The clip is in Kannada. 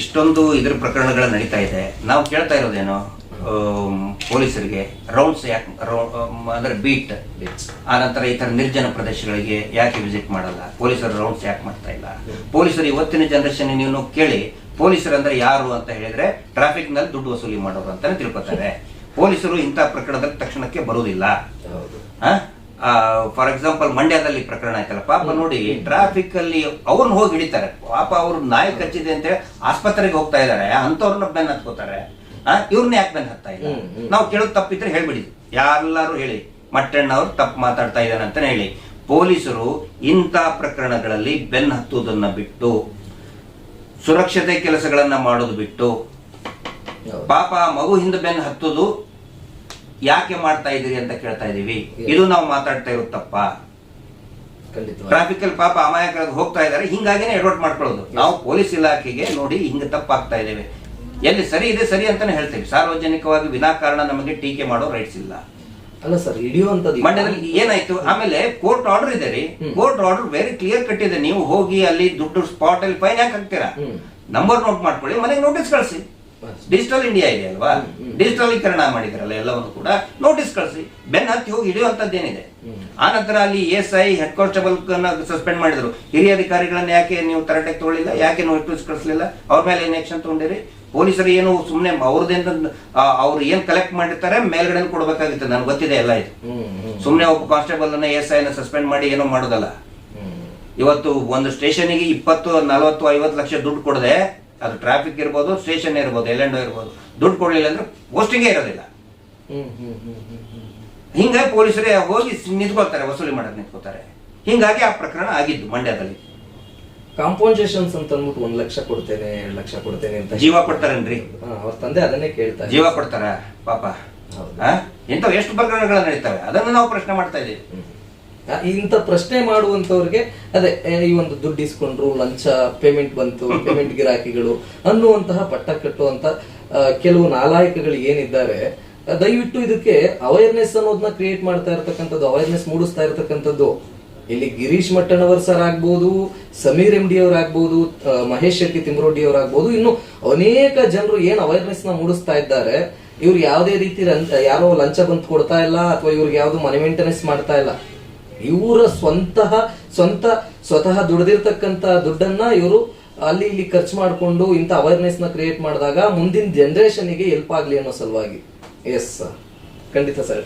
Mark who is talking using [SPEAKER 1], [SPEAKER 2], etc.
[SPEAKER 1] ಇಷ್ಟೊಂದು ಇದ್ರ ಪ್ರಕರಣಗಳು ನಡೀತಾ ಇದೆ. ನಾವು ಕೇಳ್ತಾ ಇರೋದೇನು ಪೊಲೀಸರಿಗೆ ರೌಂಡ್ಸ್ ಯಾಕೆ ಅಂದ್ರೆ ಬೀಟ್ ಆ ನಂತರ ಈ ತರ ನಿರ್ಜನ ಪ್ರದೇಶಗಳಿಗೆ ಯಾಕೆ ವಿಸಿಟ್ ಮಾಡಲ್ಲ? ಪೊಲೀಸರು ರೌಂಡ್ಸ್ ಯಾಕೆ ಮಾಡ್ತಾ ಇಲ್ಲ? ಪೊಲೀಸರು ಇವತ್ತಿನ ಜನರೇಷನ್ ನೀವು ಕೇಳಿ ಪೊಲೀಸರು ಅಂದ್ರೆ ಯಾರು ಅಂತ ಹೇಳಿದ್ರೆ ಟ್ರಾಫಿಕ್ನಲ್ಲಿ ದುಡ್ಡು ವಸೂಲಿ ಮಾಡೋರು ಅಂತಾನೆ ತಿಳ್ಕೊತಾರೆ. ಪೊಲೀಸರು ಇಂಥ ಪ್ರಕರಣದಲ್ಲಿ ತಕ್ಷಣಕ್ಕೆ ಬರುವುದಿಲ್ಲ. ಫಾರ್ ಎಕ್ಸಾಂಪಲ್ ಮಂಡ್ಯದಲ್ಲಿ ಪ್ರಕರಣ ಆಯ್ತಲ್ಲ ಪಾಪ ನೋಡಿ ಟ್ರಾಫಿಕ್ ಅಲ್ಲಿ ಅವ್ರನ್ನ ಹೋಗಿ ಹಿಡಿತಾರೆ. ಪಾಪ ಅವ್ರ ನಾಯಿ ಕಚ್ಚಿದೆ ಅಂತ ಹೇಳಿ ಆಸ್ಪತ್ರೆಗೆ ಹೋಗ್ತಾ ಇದಾರೆ ಅಂತವ್ರನ್ನ ಬೆನ್ ಹತ್ಕೋತಾರೆ. ಇವ್ರನ್ನ ಯಾಕೆ ಬೆನ್ ಹತ್ತಾ ಇಲ್ಲ. ನಾವು ಕೇಳೋದು ತಪ್ಪಿದ್ರೆ ಹೇಳ್ಬಿಡಿ. ಯಾರೆಲ್ಲರೂ ಹೇಳಿ. ಮಟ್ಟಣ್ಣ ಅವ್ರು ತಪ್ಪು ಮಾತಾಡ್ತಾ ಇದ್ದಾನೆ ಅಂತಾನೆ ಹೇಳಿ. ಪೊಲೀಸರು ಇಂಥ ಪ್ರಕರಣಗಳಲ್ಲಿ ಬೆನ್ ಹತ್ತುವುದನ್ನ ಬಿಟ್ಟು ಸುರಕ್ಷತೆ ಕೆಲಸಗಳನ್ನ ಮಾಡೋದು ಬಿಟ್ಟು ಪಾಪ ಮಗು ಹಿಂದೆ ಬೆನ್ ಹತ್ತುದು ಯಾಕೆ ಮಾಡ್ತಾ ಇದೀರಿ ಅಂತ ಕೇಳ್ತಾ ಇದೀವಿ. ಇದು ನಾವು ಮಾತಾಡ್ತಾ ಇರೋದು ತಪ್ಪ. ಟ್ರಾಫಿಕ್ ಅಲ್ಲಿ ಪಾಪ ಅಮಾಯಕರಾಗಿ ಹೋಗ್ತಾ ಇದ್ದಾರೆ. ಹಿಂಗಾಗಿನೇ ಅಡ್ವರ್ಟ್ ಮಾಡ್ಕೊಳ್ಳೋದು. ನಾವು ಪೊಲೀಸ್ ಇಲಾಖೆಗೆ ನೋಡಿ ಹಿಂಗ ತಪ್ಪಾಗ್ತಾ ಇದ್ದೇವೆ. ಎಲ್ಲಿ ಸರಿ ಇದೆ ಸರಿ ಅಂತಾನೆ ಹೇಳ್ತೀವಿ. ಸಾರ್ವಜನಿಕವಾಗಿ ವಿನಾಕಾರಣ ನಮಗೆ ಟೀಕೆ ಮಾಡೋ ರೈಟ್ಸ್ ಇಲ್ಲ.
[SPEAKER 2] ಅಲ್ಲ ಸರ್
[SPEAKER 1] ಮಂಡ್ಯದಲ್ಲಿ ಏನಾಯ್ತು? ಆಮೇಲೆ ಕೋರ್ಟ್ ಆರ್ಡರ್ ಇದೆ ರೀ. ಕೋರ್ಟ್ ಆರ್ಡರ್ ವೆರಿ ಕ್ಲಿಯರ್ ಕಟ್ಟಿದೆ. ನೀವು ಹೋಗಿ ಅಲ್ಲಿ ದುಡ್ಡು ಸ್ಪಾಟ್ ಅಲ್ಲಿ ಫೈನ್ ಯಾಕೆ ಹಾಕ್ತೀರಾ? ನಂಬರ್ ನೋಟ್ ಮಾಡ್ಕೊಳ್ಳಿ ಮನೆಗೆ ನೋಟಿಸ್ ಕಳಿಸಿ. ಡಿಜಿಟಲ್ ಇಂಡಿಯಾ ಇದೆ ಅಲ್ವಾ. ಡಿಜಿಟಲೀಕರಣ ಮಾಡಿದಾರಲ್ಲ ಎಲ್ಲವನ್ನು ಕೂಡ ನೋಟಿಸ್ ಕಳಿಸಿ. ಬೆನ್ ಹತ್ತಿ ಹೋಗಿ ಹಿಡಿಯುವಂತದ್ದೇನಿದೆ. ಆ ನಂತರ ಅಲ್ಲಿ S I head constable suspend ಮಾಡಿದ್ರು. ಹಿರಿಯ ಅಧಿಕಾರಿಗಳನ್ನ ಯಾಕೆ ನೀವು ತರಟೆಗೆ ತಗೊಳ್ಳಿಲ್ಲ? ಯಾಕೆ ನೋಟಿಸ್ ಕಳಿಸ್ಲಿಲ್ಲ? ಅವ್ರ ಮೇಲೆ ಏನ್ ಆಕ್ಷನ್ ತಗೊಂಡಿರಿ? ಪೊಲೀಸರು ಏನು ಸುಮ್ಮನೆ ಅವ್ರದ್ದೇನು ಅವ್ರು ಏನ್ ಕಲೆಕ್ಟ್ ಮಾಡಿರ್ತಾರೆ ಮೇಲ್ಗಡೆ ಕೊಡಬೇಕಾಗಿತ್ತು. ನನ್ಗೆ ಗೊತ್ತಿದೆ ಎಲ್ಲ ಇದು. ಸುಮ್ಮನೆ ಒಬ್ಬ ಕಾನ್ಸ್ಟೇಬಲ್ ಅನ್ನ ಎಸ್ ಐ ನ ಸಸ್ಪೆಂಡ್ ಮಾಡಿ ಏನೋ ಮಾಡೋದಲ್ಲ. ಇವತ್ತು ಒಂದು ಸ್ಟೇಷನಿಗೆ ಇಪ್ಪತ್ತು ನಲವತ್ತು ಐವತ್ತು ಲಕ್ಷ ದುಡ್ಡು ಕೊಡದೆ ಅದು ಟ್ರಾಫಿಕ್ ಇರ್ಬೋದು ಸ್ಟೇಷನ್ ಇರ್ಬೋದು ಎಲ್ಲೆಂಡೋ ಇರ್ಬೋದು. ದುಡ್ಡು ಕೊಡಲಿಲ್ಲ ಅಂದ್ರೆ ಪೋಸ್ಟಿಂಗೇ ಇರೋದಿಲ್ಲ. ಹಿಂಗೆ ಪೊಲೀಸರೇ ಹೋಗಿ ನಿಂತ್ಕೊಳ್ತಾರೆ ವಸೂಲಿ ಮಾಡೋಕೆ ನಿಂತ್ಕೋತಾರೆ ಹಿಂಗಾಗಿ ಆ ಪ್ರಕರಣ ಆಗಿದ್ದು ಮಂಡ್ಯದಲ್ಲಿ.
[SPEAKER 2] ಕಾಂಪೋಸೇಷನ್ಸ್ ಅಂತ ಅಂದ್ಬಿಟ್ಟು ಒಂದು ಲಕ್ಷ ಕೊಡ್ತೇನೆ ಎರಡು ಲಕ್ಷ ಕೊಡ್ತೇನೆ ಅಂತ
[SPEAKER 1] ಜೀವ ಕೊಡ್ತಾರೇನ್ರಿ?
[SPEAKER 2] ಅವ್ರ ತಂದೆ ಅದನ್ನೇ ಕೇಳ್ತಾರೆ.
[SPEAKER 1] ಜೀವ ಕೊಡ್ತಾರ? ಪಾಪ.
[SPEAKER 2] ಹೌದಾ.
[SPEAKER 1] ಆ? ಎಷ್ಟು ಪ್ರಕರಣಗಳು ನಡೀತವೆ? ಅದನ್ನು ನಾವು ಪ್ರಶ್ನೆ ಮಾಡ್ತಾ ಇದ್ದೀವಿ.
[SPEAKER 2] ಇಂಥ ಪ್ರಶ್ನೆ ಮಾಡುವಂತವ್ರಿಗೆ ಅದೇ ಈ ಒಂದು ದುಡ್ಡು ಇಸ್ಕೊಂಡ್ರು, ಲಂಚ ಪೇಮೆಂಟ್ ಬಂತು ಪೇಮೆಂಟ್ ಗಿರಾಕಿಗಳು ಅನ್ನುವಂತಹ ಪಟ್ಟ ಕಟ್ಟುವಂತ ಕೆಲವು ನಾಲಾಯಕಗಳು ಏನಿದ್ದಾರೆ ದಯವಿಟ್ಟು ಇದಕ್ಕೆ ಅವೇರ್ನೆಸ್ ಅನ್ನೋದನ್ನ ಕ್ರಿಯೇಟ್ ಮಾಡ್ತಾ ಇರ್ತಕ್ಕಂಥದ್ದು ಅವೇರ್ನೆಸ್ ಮೂಡಿಸ್ತಾ ಇರ್ತಕ್ಕಂಥದ್ದು. ಇಲ್ಲಿ ಗಿರೀಶ್ ಮಟ್ಟಣ್ಣವರ್ ಸರ್ ಆಗ್ಬೋದು, ಸಮೀರ್ ಎಂ ಡಿ ಅವರಾಗ್ಬೋದು ಮಹೇಶ್ ಶೆಟ್ಟಿ ತಿಮ್ರೋಡಿ ಅವರಾಗ್ಬೋದು ಇನ್ನು ಅನೇಕ ಜನರು ಏನ್ ಅವೇರ್ನೆಸ್ನ ಮೂಡಿಸ್ತಾ ಇದ್ದಾರೆ, ಇವ್ರು ಯಾವುದೇ ರೀತಿ ಯಾರೋ ಲಂಚ ಬಂದು ಕೊಡ್ತಾ ಇಲ್ಲ, ಅಥವಾ ಇವ್ರಿಗೆ ಯಾವ್ದು ಮನೆ ಮೇಂಟೆನೆನ್ಸ್ ಮಾಡ್ತಾ ಇಲ್ಲ ಇವರ ಸ್ವಂತ ಸ್ವಂತ ಸ್ವತಃ ದುಡ್ದಿರ್ತಕ್ಕಂಥ ದುಡ್ಡನ್ನ ಇವರು ಅಲ್ಲಿ ಇಲ್ಲಿ ಖರ್ಚು ಮಾಡಿಕೊಂಡು ಇಂಥ ಅವೇರ್ನೆಸ್ನ ಕ್ರಿಯೇಟ್ ಮಾಡಿದಾಗ ಮುಂದಿನ ಜನರೇಷನ್ಗೆ ಹೆಲ್ಪ್ ಆಗಲಿ ಅನ್ನೋ ಸಲುವಾಗಿ. ಎಸ್ ಸರ್ ಖಂಡಿತ ಸರ್